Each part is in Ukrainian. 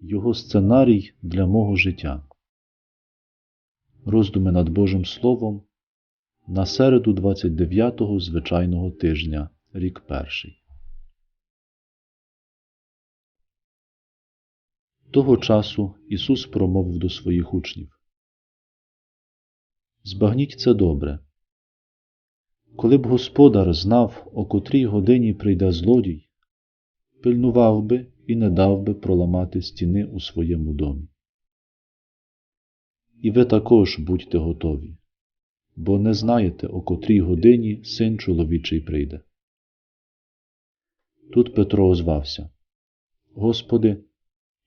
Його сценарій для мого життя. Роздуми над Божим Словом на середу 29-го звичайного тижня, рік перший. Того часу Ісус промовив до своїх учнів. Збагніть це добре. Коли б господар знав, о котрій годині прийде злодій, пильнував би і не дав би проламати стіни у своєму домі. І ви також будьте готові, бо не знаєте, о котрій годині син чоловічий прийде. Тут Петро озвався Господи,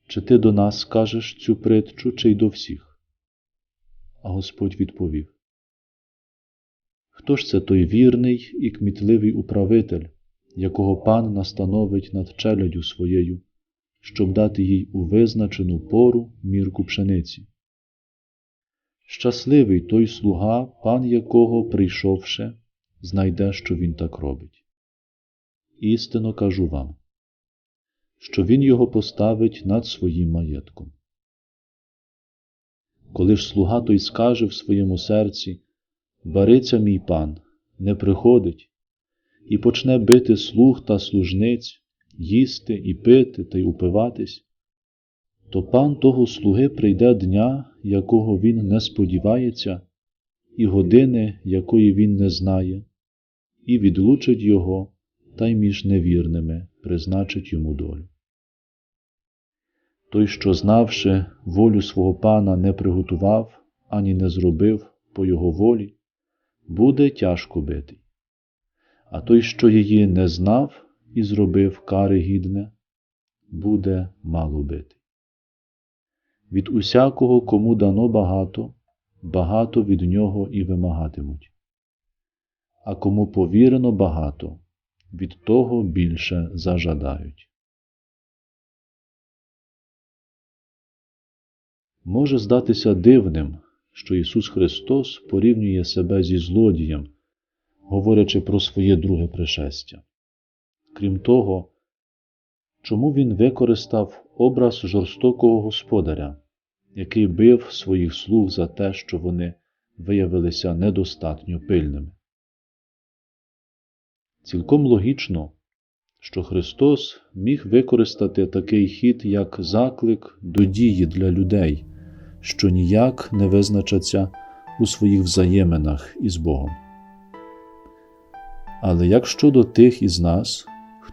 чи ти до нас скажеш цю притчу, чи й до всіх? А Господь відповів Хто ж це той вірний і кмітливий управитель, якого пан настановить над челядю своєю, щоб дати їй у визначену пору мірку пшениці? Щасливий той слуга, пан якого, прийшовши, знайде, що він так робить. Істинно кажу вам, що він його поставить над своїм маєтком. Коли ж слуга той скаже в своєму серці, Бариця мій пан, не приходить, і почне бити слуг та служниць, їсти і пити та й упиватись, то пан того слуги прийде дня, якого він не сподівається, і години, якої він не знає, і відлучить його та й між невірними призначить йому долю. Той, що, знавши волю свого пана, не приготував ані не зробив по його волі, буде тяжко битий. А той, що її не знав і зробив кари гідне, буде мало битий. Від усякого, кому дано багато, багато від нього і вимагатимуть, а кому повірено багато, від того більше зажадають. Може здатися дивним, що Ісус Христос порівнює себе зі злодієм, говорячи про своє друге пришестя. Крім того, чому Він використав образ жорстокого господаря, який бив своїх слуг за те, що вони виявилися недостатньо пильними. Цілком логічно, що Христос міг використати такий хід як заклик до дії для людей, що ніяк не визначаться у своїх взаєминах із Богом. Але як щодо тих із нас,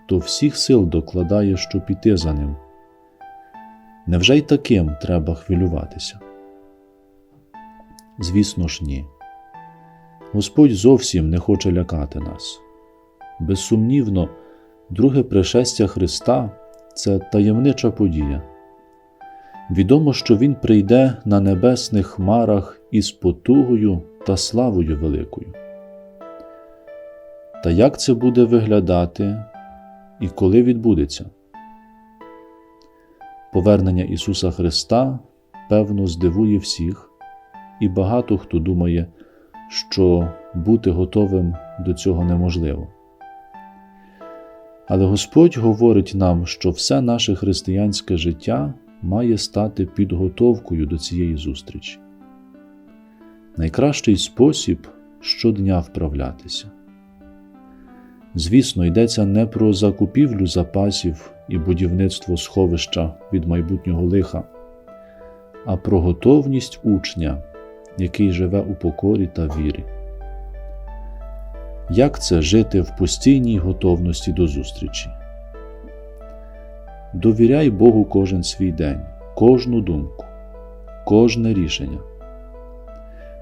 хто всіх сил докладає, щоб піти за ним, невже й таким треба хвилюватися? Звісно ж, ні. Господь зовсім не хоче лякати нас. Безсумнівно, друге пришестя Христа це таємнича подія. Відомо, що Він прийде на небесних хмарах із потугою та славою великою. Та як це буде виглядати і коли відбудеться? Повернення Ісуса Христа, певно, здивує всіх, і багато хто думає, що бути готовим до цього неможливо. Але Господь говорить нам, що все наше християнське життя має стати підготовкою до цієї зустрічі. Найкращий спосіб щодня вправлятися. Звісно, йдеться не про закупівлю запасів і будівництво сховища від майбутнього лиха, а про готовність учня, який живе у покорі та вірі. Як це жити в постійній готовності до зустрічі? Довіряй Богу кожен свій день, кожну думку, кожне рішення.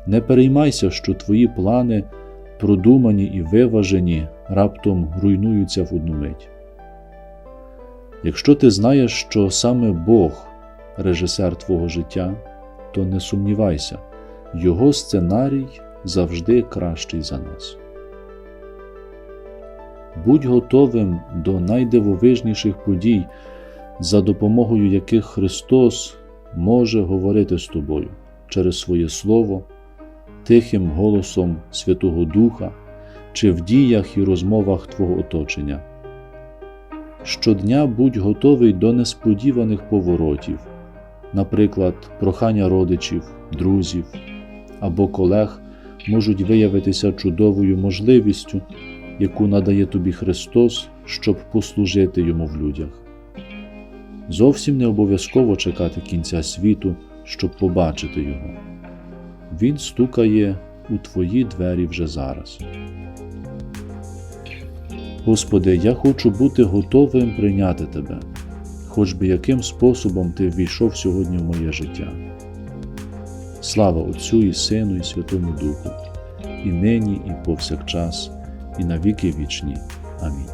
Не переймайся, що твої плани, продумані і виважені, раптом руйнуються в одну мить. Якщо ти знаєш, що саме Бог режисер твого життя, то не сумнівайся, Його сценарій завжди кращий за нас. Будь готовим до найдивовижніших подій, за допомогою яких Христос може говорити з тобою через своє Слово, тихим голосом Святого Духа чи в діях і розмовах Твого оточення. Щодня будь готовий до несподіваних поворотів, наприклад, прохання родичів, друзів або колег можуть виявитися чудовою можливістю, яку надає тобі Христос, щоб послужити йому в людях. Зовсім не обов'язково чекати кінця світу, щоб побачити його. Він стукає у твої двері вже зараз. Господи, я хочу бути готовим прийняти Тебе, хоч би яким способом Ти ввійшов сьогодні в моє життя. Слава Отцю і Сину, і Святому Духу, і нині, і повсякчас, і на віки вічні. Амінь.